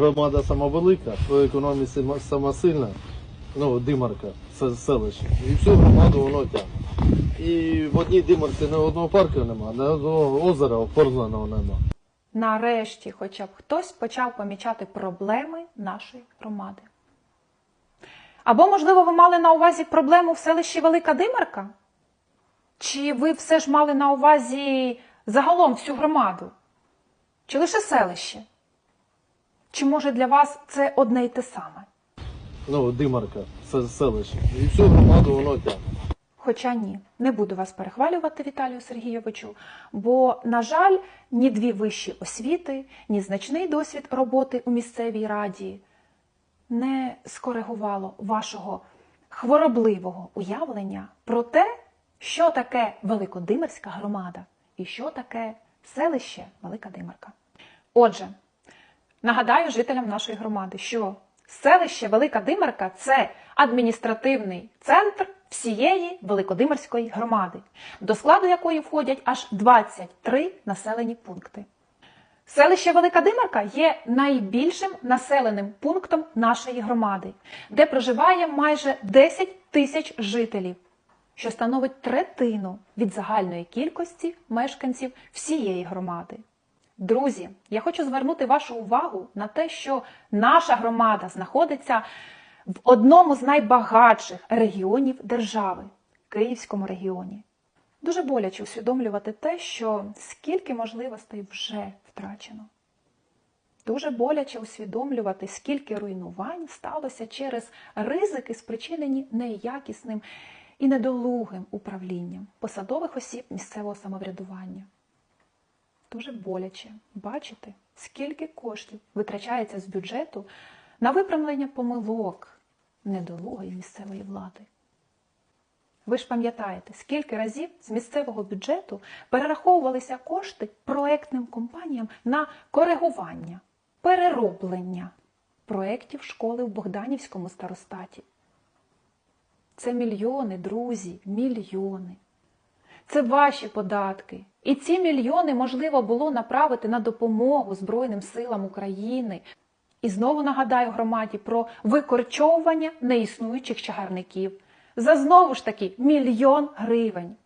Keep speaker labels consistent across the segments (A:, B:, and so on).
A: Громада сама велика, по економіці сама- сильна, ну, димарка, селище. І всю громаду воно тягне. І в одній димарці ні одного парку нема, ні одного озера оформленого нема.
B: Нарешті, хоча б хтось почав помічати проблеми нашої громади. Або, можливо, ви мали на увазі проблему в селищі Велика Димарка? Чи ви все ж мали на увазі загалом всю громаду? Чи лише селище? Чи може для вас це одне й те саме?
A: Ну, димарка, це селище. І всю громаду воно тягне.
B: Хоча ні, не буду вас перехвалювати, Віталію Сергійовичу, бо, на жаль, ні дві вищі освіти, ні значний досвід роботи у місцевій раді не скоригувало вашого хворобливого уявлення про те, що таке Великодимирська громада і що таке селище Велика Димирка. Отже, Нагадаю жителям нашої громади, що селище Велика Димарка це адміністративний центр всієї Великодимирської громади, до складу якої входять аж 23 населені пункти. Селище Велика Димарка є найбільшим населеним пунктом нашої громади, де проживає майже 10 тисяч жителів, що становить третину від загальної кількості мешканців всієї громади. Друзі, я хочу звернути вашу увагу на те, що наша громада знаходиться в одному з найбагатших регіонів держави Київському регіоні. Дуже боляче усвідомлювати те, що скільки можливостей вже втрачено. Дуже боляче усвідомлювати, скільки руйнувань сталося через ризики, спричинені неякісним і недолугим управлінням посадових осіб місцевого самоврядування. Дуже боляче бачити, скільки коштів витрачається з бюджету на виправлення помилок недолугої місцевої влади. Ви ж пам'ятаєте, скільки разів з місцевого бюджету перераховувалися кошти проектним компаніям на коригування, перероблення проєктів школи в Богданівському старостаті. Це мільйони, друзі, мільйони. Це ваші податки. І ці мільйони можливо було направити на допомогу Збройним силам України. І знову нагадаю громаді про викорчовування неіснуючих чагарників за знову ж таки мільйон гривень.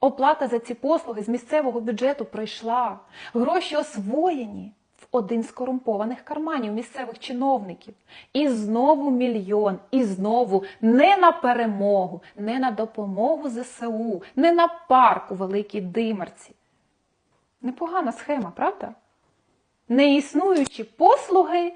B: Оплата за ці послуги з місцевого бюджету пройшла. Гроші освоєні один з корумпованих карманів місцевих чиновників. І знову мільйон, і знову не на перемогу, не на допомогу ЗСУ, не на парк у Великій Димарці. Непогана схема, правда? Неіснуючі послуги